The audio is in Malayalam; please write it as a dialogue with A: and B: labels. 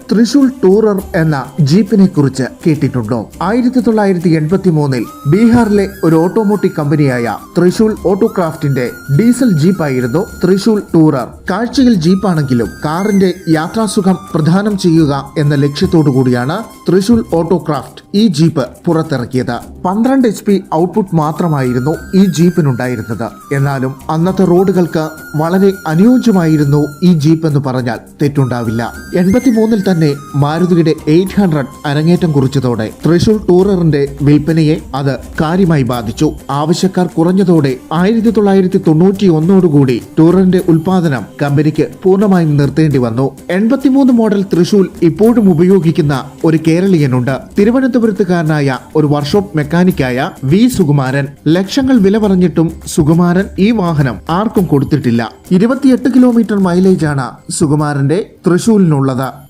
A: തൃശൂൽ ടൂറർ എന്ന ജീപ്പിനെ കുറിച്ച് കേട്ടിട്ടുണ്ടോ? ആയിരത്തി തൊള്ളായിരത്തി എൺപത്തി മൂന്നിൽ ബീഹാറിലെ ഒരു ഓട്ടോമോട്ടീവ് കമ്പനിയായ തൃശൂൽ ഓട്ടോക്രാഫ്റ്റിന്റെ ഡീസൽ ജീപ്പായിരുന്നു തൃശൂൽ ടൂറർ. കാഴ്ചയിൽ ജീപ്പാണെങ്കിലും കാറിന്റെ യാത്രാസുഖം പ്രദാനം ചെയ്യുക എന്ന ലക്ഷ്യത്തോടു കൂടിയാണ് തൃശൂൽ ഓട്ടോക്രാഫ്റ്റ്. ഈ ജീപ്പ് പുറത്തിറക്കിയത്. പന്ത്രണ്ട് എച്ച് പി ഔട്ട്പുട്ട് മാത്രമായിരുന്നു ഈ ജീപ്പിനുണ്ടായിരുന്നത്. എന്നാലും അന്നത്തെ റോഡുകൾക്ക് വളരെ അനുയോജ്യമായിരുന്നു ഈ ജീപ്പ് എന്ന് പറഞ്ഞാൽ തെറ്റുണ്ടാവില്ല. എൺപത്തിമൂന്നിൽ തന്നെ മാരുതിയുടെ എയ്റ്റ് ഹൺഡ്രഡ് അരങ്ങേറ്റം കുറിച്ചതോടെ തൃശൂർ ടൂററിന്റെ വിൽപ്പനയെ അത് കാര്യമായി ബാധിച്ചു. ആവശ്യക്കാർ കുറഞ്ഞതോടെ ആയിരത്തി തൊള്ളായിരത്തി തൊണ്ണൂറ്റി ഒന്നോടുകൂടി ടൂറിന്റെ ഉൽപാദനം കമ്പനിക്ക് പൂർണമായും നിർത്തേണ്ടി വന്നു. എൺപത്തിമൂന്ന് മോഡൽ തൃശൂർ ഇപ്പോഴും ഉപയോഗിക്കുന്ന ഒരു കേരളീയനുണ്ട്. തിരുവനന്തപുരത്തുകാരനായ ഒരു വർക്ക്ഷോപ്പ് മെക്കാനിക്കായ വി സുകുമാരൻ. ലക്ഷങ്ങൾ വില പറഞ്ഞിട്ടും സുകുമാരൻ ഈ വാഹനം ആർക്കും കൊടുത്തിട്ടില്ല. ഇരുപത്തിയെട്ട് കിലോമീറ്റർ മൈലേജാണ് സുകുമാരന്റെ തൃശൂലിനുള്ളത്